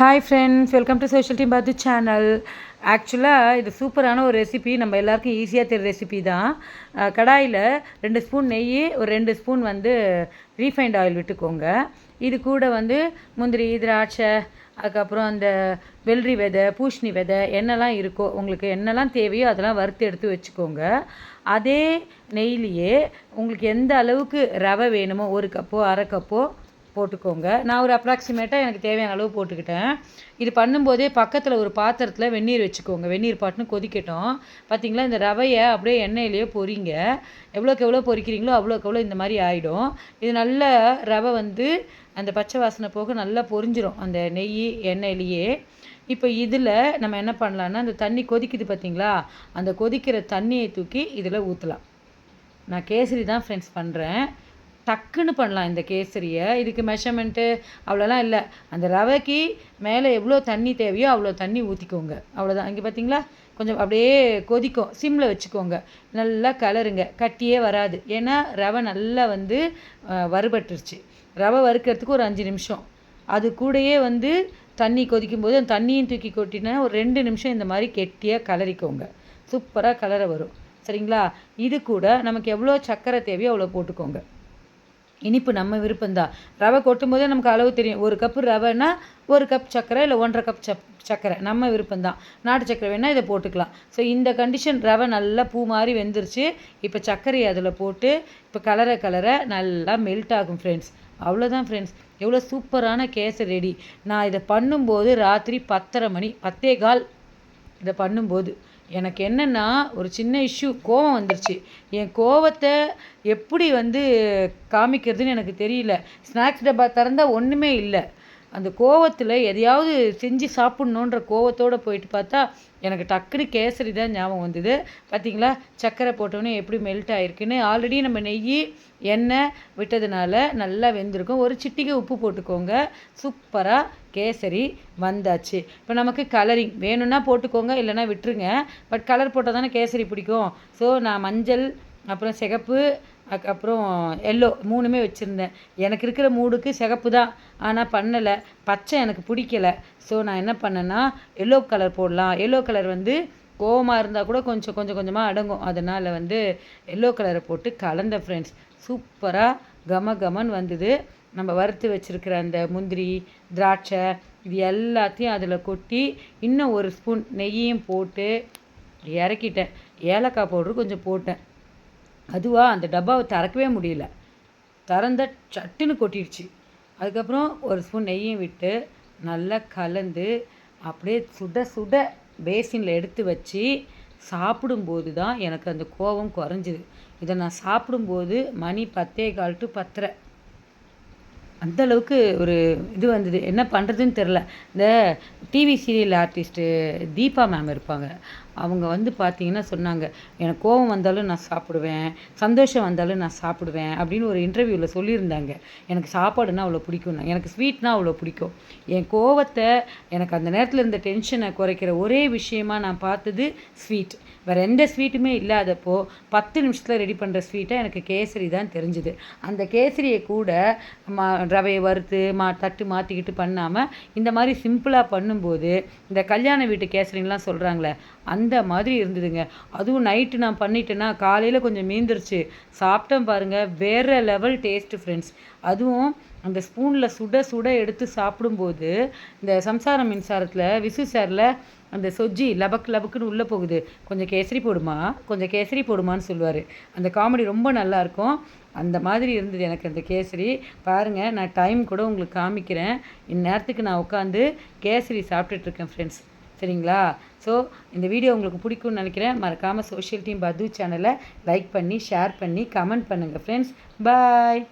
Hi friends welcome to social team பாத்து channel ஆக்சுவலாக இது சூப்பரான ஒரு ரெசிபி நம்ம எல்லாருக்கும் ஈஸியாக தெரிய ரெசிபி தான். கடாயில் ரெண்டு ஸ்பூன் நெய் ஒரு ரெண்டு ஸ்பூன் வந்து ரீஃபைண்ட் ஆயில் விட்டுக்கோங்க. இது கூட வந்து முந்திரி திராட்சை அதுக்கப்புறம் அந்த வெள்ளரி விதை பூஷணி விதை என்னெல்லாம் இருக்கோ உங்களுக்கு என்னெல்லாம் தேவையோ அதெல்லாம் வறுத்து எடுத்து வச்சுக்கோங்க. அதே நெய்லியே உங்களுக்கு எந்த அளவுக்கு ரவை வேணுமோ ஒரு கப்போ அரை கப்போ போட்டுக்கோங்க. நான் ஒரு அப்ராக்சிமேட்டாக எனக்கு தேவையான அளவு போட்டுக்கிட்டேன். இது பண்ணும்போதே பக்கத்தில் ஒரு பாத்திரத்தில் வெந்நீர் வச்சுக்கோங்க. வெந்நீர் பாட்டுன்னு கொதிக்கட்டும். பார்த்தீங்களா இந்த ரவையை அப்படியே எண்ணெயிலேயே பொறிங்க எவ்வளோக்கு எவ்வளோ பொரிக்கிறீங்களோ அவ்வளோக்கு எவ்வளோ இந்த மாதிரி ஆகிடும் இது நல்ல ரவை வந்து அந்த பச்சை வாசனை போக நல்லா பொரிஞ்சிரும். அந்த நெய் எண்ணெயிலேயே. இப்போ இதில் நம்ம என்ன பண்ணலான்னா அந்த தண்ணி கொதிக்குது பார்த்தீங்களா அந்த கொதிக்கிற தண்ணியை தூக்கி இதில் ஊற்றலாம் நான் கேசரி தான் ஃப்ரெண்ட்ஸ் பண்ணுறேன் டக்குன்னு பண்ணலாம் இந்த கேசரியை. இதுக்கு மெஷர்மெண்ட்டு அவ்வளோலாம் இல்லை. அந்த ரவைக்கு மேலே எவ்வளோ தண்ணி தேவையோ அவ்வளோ தண்ணி ஊற்றிக்கோங்க அவ்வளோதான். இங்கே பார்த்தீங்களா? கொஞ்சம் அப்படியே கொதிக்கும். சிம்மில் வச்சுக்கோங்க. நல்லா கலருங்க. கட்டியே வராது. ஏன்னா ரவை நல்லா வந்து வறுபட்டுருச்சு. ரவை வறுக்கிறதுக்கு ஒரு அஞ்சு நிமிஷம். அது கூடயே வந்து தண்ணி கொதிக்கும் போது அந்த தண்ணியும் தூக்கி கொட்டினா ஒரு ரெண்டு நிமிஷம் இந்த மாதிரி கெட்டியாக கலரிக்கோங்க. சூப்பராக கலரை வரும். சரிங்களா? இது கூட நமக்கு எவ்வளோ சர்க்கரை தேவையோ அவ்வளோ போட்டுக்கோங்க. இனிப்பு நம்ம விருப்பம்தான். ரவை கொட்டும் போதே நமக்கு அளவு தெரியும். ஒரு கப்பு ரவைனா ஒரு கப் சர்க்கரை இல்லை ஒன்றரை கப் சப் சர்க்கரை. நம்ம விருப்பம்தான். நாட்டு சர்க்கரை வேணால் இதை போட்டுக்கலாம். ஸோ இந்த கண்டிஷன் ரவை நல்லா பூ மாதிரி வெந்துருச்சு. இப்போ சர்க்கரையை அதில் போட்டு இப்போ கலரை கலரை நல்லா மெல்ட் ஆகும் ஃப்ரெண்ட்ஸ் அவ்வளோதான் ஃப்ரெண்ட்ஸ் எவ்வளோ சூப்பரான கேஸ் ரெடி. நான் இதை பண்ணும்போது ராத்திரி பத்தரை மணி பத்தே கால் இதை பண்ணும்போது. எனக்கு என்னென்னா ஒரு சின்ன இஷ்யூ கோவம் வந்துருச்சு. என் கோவத்தை எப்படி வந்து காமிக்கிறதுன்னு எனக்கு தெரியல. ஸ்நாக்ஸ் டப்பா திறந்தால் ஒன்றுமே இல்லை. அந்த கோவத்தில் எதையாவது செஞ்சு சாப்பிட்ணுன்ற கோவத்தோடு போயிட்டு பார்த்தா எனக்கு டக்குனு கேசரி தான் ஞாபகம் வந்தது. பார்த்தீங்களா சர்க்கரை போட்டோன்னே எப்படி மெல்ட் ஆகிருக்குன்னு ஆல்ரெடி நம்ம நெய் எண்ணெய் விட்டதுனால நல்லா வெந்திருக்கும். ஒரு சிட்டிகை உப்பு போட்டுக்கோங்க. சூப்பராக கேசரி வந்தாச்சு. இப்போ நமக்கு கலரிங் வேணும்னா போட்டுக்கோங்க இல்லைனா விட்டுருங்க. பட் கலர் போட்டால் தானே கேசரி பிடிக்கும். ஸோ நான் மஞ்சள் அப்புறம் சிகப்பு அதுக்கப்புறம் எல்லோ மூணுமே வச்சுருந்தேன். எனக்கு இருக்கிற மூடுக்கு சிகப்பு தான். ஆனால் பண்ணலை. பச்சை எனக்கு பிடிக்கல. ஸோ நான் என்ன பண்ணேன்னா எல்லோ கலர் போடலாம். எல்லோ கலர் வந்து கோவமாக இருந்தால் கூட கொஞ்சம் கொஞ்சம் கொஞ்சமாக அடங்கும். அதனால் வந்து எல்லோ கலரை போட்டு கலந்த ஃப்ரெண்ட்ஸ் சூப்பராக கம கமன் வந்தது. நம்ம வறுத்து வச்சுருக்கிற அந்த முந்திரி திராட்சை இது எல்லாத்தையும் அதில் கொட்டி இன்னும் ஒரு ஸ்பூன் நெய்யையும் போட்டு இறக்கிட்டேன். ஏலக்காய் பவுட்ரு கொஞ்சம் போட்டேன். அதுவாக அந்த டப்பாவை திறக்கவே முடியல. திறந்த சட்டுன்னு கொட்டிடுச்சு. அதுக்கப்புறம் ஒரு ஸ்பூன் நெய்யும் விட்டு நல்லா கலந்து அப்படியே சுட சுட பேசினில் எடுத்து வச்சு சாப்பிடும்போது தான் எனக்கு அந்த கோபம் குறைஞ்சிது. இதை நான் சாப்பிடும்போது மணி பத்தே கால் டு பத்தரை. அந்தளவுக்கு ஒரு இது வந்தது. என்ன பண்ணுறதுன்னு தெரில இந்த TV serial artist Deepa ma'am இருப்பாங்க. அவங்க வந்து பார்த்தீங்கன்னா சொன்னாங்க எனக்கு கோபம் வந்தாலும் நான் சாப்பிடுவேன் சந்தோஷம் வந்தாலும் நான் சாப்பிடுவேன் அப்படின்னு ஒரு இன்டர்வியூவில் சொல்லியிருந்தாங்க. எனக்கு சாப்பாடுனா அவ்வளோ பிடிக்கும் எனக்கு ஸ்வீட்னா அவ்வளோ பிடிக்கும். என் கோவத்தை எனக்கு அந்த நேரத்தில் இருந்த டென்ஷனை குறைக்கிற ஒரே விஷயமா நான் பார்த்தது ஸ்வீட் வேறு எந்த ஸ்வீட்டுமே இல்லாதப்போ பத்து நிமிஷத்தில் ரெடி பண்ணுற ஸ்வீட்டை எனக்கு கேசரி தான் தெரிஞ்சுது. அந்த கேசரியை கூட மா ரவையை வறுத்து மா தட்டு மாற்றிக்கிட்டு பண்ணாமல் இந்த மாதிரி சிம்பிளாக பண்ணும்போது இந்த கல்யாண வீட்டு கேசரின்லாம் சொல்கிறாங்களே அந்த அந்த மாதிரி இருந்ததுங்க. அதுவும் நைட்டு நான் பண்ணிட்டேன்னா காலையில் கொஞ்சம் மீந்துருச்சு. சாப்பிட்டேன் பாருங்கள் வேறு லெவல் டேஸ்ட்டு ஃப்ரெண்ட்ஸ் அதுவும் அந்த ஸ்பூனில் சுட சுட எடுத்து சாப்பிடும்போது இந்த சம்சார மின்சாரத்தில் விசு சாரில் அந்த சொஜ்ஜி லபக் லபக்குன்னு உள்ளே போகுது. கொஞ்சம் கேசரி போடுமா? கொஞ்சம் கேசரி போடுமான்னு சொல்லுவார். அந்த காமெடி ரொம்ப நல்லாயிருக்கும் அந்த மாதிரி இருந்தது எனக்கு அந்த கேசரி. பாருங்கள் நான் டைம் கூட உங்களுக்கு காமிக்கிறேன். இந்நேரத்துக்கு நான் உட்காந்து கேசரி சாப்பிட்டுட்ருக்கேன் ஃப்ரெண்ட்ஸ் சரிங்களா? ஸோ இந்த வீடியோ உங்களுக்கு பிடிக்கும்னு நினைக்கிறேன். மறக்காமல் சோஷியல் டீம் பது சேனலை லைக் பண்ணி ஷேர் பண்ணி கமெண்ட் பண்ணுங்கள் ஃப்ரெண்ட்ஸ் பாய்